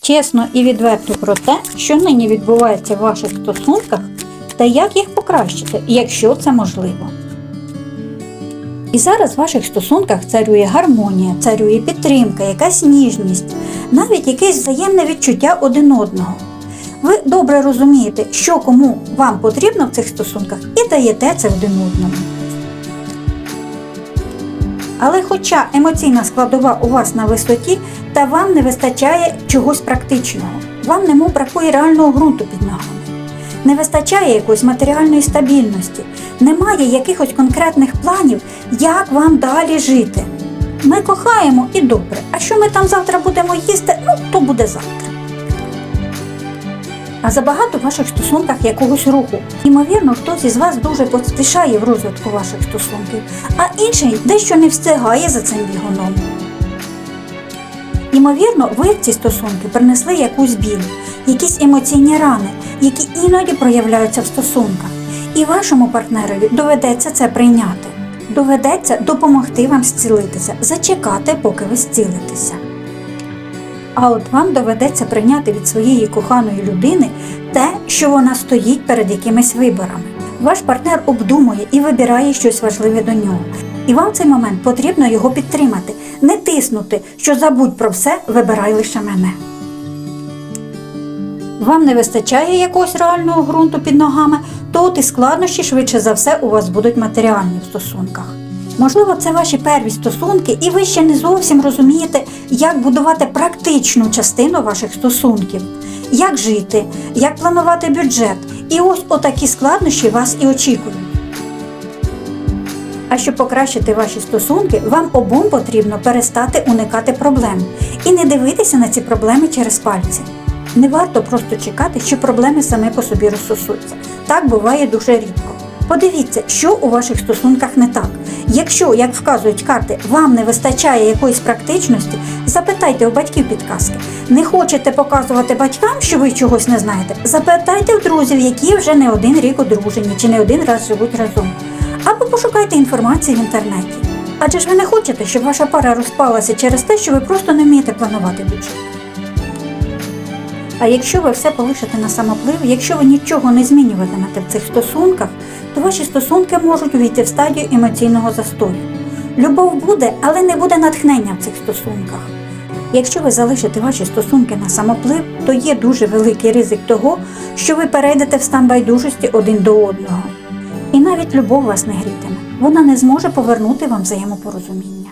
чесно і відверто про те, що нині відбувається в ваших стосунках та як їх покращити, якщо це можливо. І зараз в ваших стосунках царює гармонія, царює підтримка, якась ніжність, навіть якесь взаємне відчуття один одного. Ви добре розумієте, що кому вам потрібно в цих стосунках, і даєте це один одному. Але хоча емоційна складова у вас на висоті, та вам не вистачає чогось практичного, вам немов бракує реального ґрунту під ногами, не вистачає якоїсь матеріальної стабільності, немає якихось конкретних планів, як вам далі жити. Ми кохаємо і добре, а що ми там завтра будемо їсти, ну то буде завтра. А забагато в ваших стосунках якогось руху. Ймовірно, хтось із вас дуже поспішає в розвитку ваших стосунків, а інший дещо не встигає за цим бігуном. Ймовірно, ви в ці стосунки принесли якусь біль, якісь емоційні рани, які іноді проявляються в стосунках. І вашому партнерові доведеться це прийняти. Доведеться допомогти вам зцілитися, зачекати, поки ви зцілитеся. А от вам доведеться прийняти від своєї коханої людини те, що вона стоїть перед якимись виборами. Ваш партнер обдумує і вибирає щось важливе до нього. І вам в цей момент потрібно його підтримати, не тиснути, що забудь про все, вибирай лише мене. Вам не вистачає якогось реального ґрунту під ногами, то от і складнощі швидше за все у вас будуть матеріальні в стосунках. Можливо, це ваші перві стосунки, і ви ще не зовсім розумієте, як будувати практичну частину ваших стосунків, як жити, як планувати бюджет. І ось отакі складнощі вас і очікують. А щоб покращити ваші стосунки, вам обом потрібно перестати уникати проблем і не дивитися на ці проблеми через пальці. Не варто просто чекати, що проблеми саме по собі розсосуться. Так буває дуже рідко. Подивіться, що у ваших стосунках не так. Якщо, як вказують карти, вам не вистачає якоїсь практичності, запитайте у батьків підказки. Не хочете показувати батькам, що ви чогось не знаєте? Запитайте у друзів, які вже не один рік одружені чи не один раз живуть разом. Або пошукайте інформацію в інтернеті. Адже ж ви не хочете, щоб ваша пара розпалася через те, що ви просто не вмієте планувати бюджет. А якщо ви все полишите на самоплив, якщо ви нічого не змінюватимете в цих стосунках, то ваші стосунки можуть увійти в стадію емоційного застою. Любов буде, але не буде натхнення в цих стосунках. Якщо ви залишите ваші стосунки на самоплив, то є дуже великий ризик того, що ви перейдете в стан байдужості один до одного. І навіть любов вас не грітиме, вона не зможе повернути вам взаємопорозуміння.